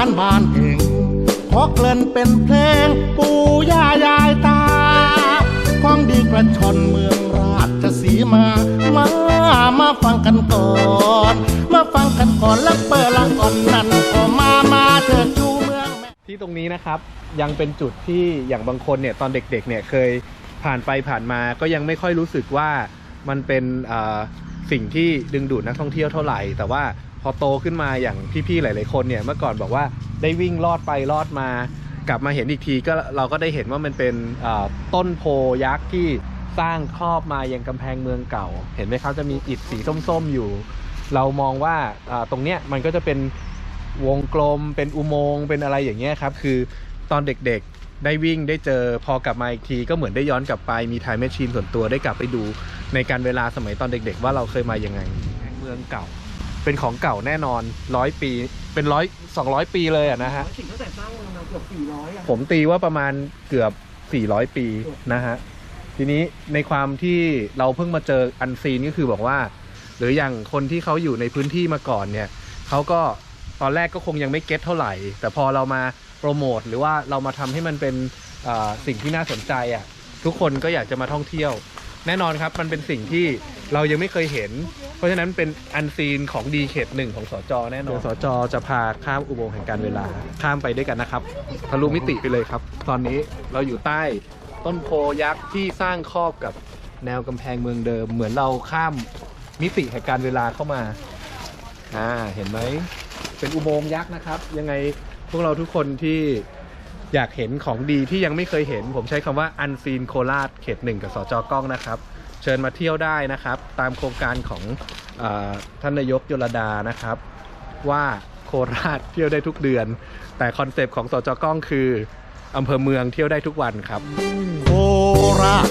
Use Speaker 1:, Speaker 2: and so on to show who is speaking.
Speaker 1: านบ้านเอเกริ่นเป็นเพลง ปู่ย่ายายตาของดีกระชอนเมืองราชสีมา มา มาฟังกันก่อน มาฟังกันก่อนแล้วเปิดละอ่อนนั่นก็มามาเถิดจูเมืองแม่
Speaker 2: ที่ตรงนี้นะครับยังเป็นจุดที่อย่างบางคนเนี่ยตอนเด็กๆเนี่ยเคยผ่านไปผ่านมาก็ยังไม่ค่อยรู้สึกว่ามันเป็นสิ่งที่ดึงดูดนักท่องเที่ยวเท่าไหร่ แต่ว่า พอโตขึ้นมาอย่างพี่ๆหลาย ๆ คนเนี่ยเมื่อก่อนบอกว่าได้วิ่งลอดไปลอดมากลับมาเห็นอีกทีก็เราก็ได้เห็นว่ามันเป็นต้นโพยักษ์ที่สร้างครอบมายังกำแพงเมืองเก่า เห็นไหมครับจะมีอิฐสีส้มๆอยู่ เรามองว่าอ่าตรงเนี้ยมันก็จะเป็นวงกลมเป็นอุโมงค์เป็นอะไรอย่างเงี้ยครับ คือตอนเด็กๆได้วิ่งได้เจอพอกลับมาอีกที ก็เหมือนได้ย้อนกลับไปมีไทม์แมชชีนส่วนตัวได้กลับไปดูในการเวลาสมัยตอนเด็ก ๆ ว่าเราเคยมายังไงเมืองเก่า เป็นของเก่าแน่นอนร้อยปี เป็นร้อยสองร้อยปีเลยอะนะฮะ
Speaker 3: สิ่งตั้งแต่สร้างมาเกือบ400อะ
Speaker 2: ผมตีว่าประมาณเกือบ 400 ปีนะฮะ ทีนี้ในความที่เราเพิ่งมาเจออันซีนก็คือบอกว่า หรืออย่างคนที่เขาอยู่ในพื้นที่มาก่อนเนี่ย เขาก็ตอนแรกก็คงยังไม่เก็ตเท่าไหร่ แต่พอเรามาโปรโมทหรือว่าเรามาทำให้มันเป็นอ่าสิ่งที่น่าสนใจอะ ทุกคนก็อยากจะมาท่องเที่ยว แน่นอนครับ มันเป็นสิ่งที่เรายังไม่เคยเห็น เพราะฉะนั้นเป็นอันซีนของดีเขตหนึ่งของสจแน่นอนสจจะพาข้ามอุโมงค์แห่งการเวลา ข้ามไปด้วยกันนะครับ ทะลุมิติไปเลยครับ ตอนนี้เราอยู่ใต้ต้นโพยักษ์ที่สร้างครอบกับแนวกำแพงเมืองเดิม เหมือนเราข้ามมิติแห่งการเวลาเข้ามาอ่าเห็นไหม เป็นอุโมงค์ยักษ์นะครับ ยังไงพวกเราทุกคนที่อยากเห็นของดีที่ยังไม่เคยเห็น ผมใช้คำว่าอันซีนโคราชเขตหนึ่งกับสจกล้องนะครับ เชิญมาเที่ยวได้นะครับ ตามโครงการของอท่านนายกยลดานะครับ ว่าโคราชเที่ยวได้ทุกเดือน แต่คอนเซปต์ของสจกล้องคืออำเภอเมืองเที่ยวได้ทุกวันครับ
Speaker 1: โคราช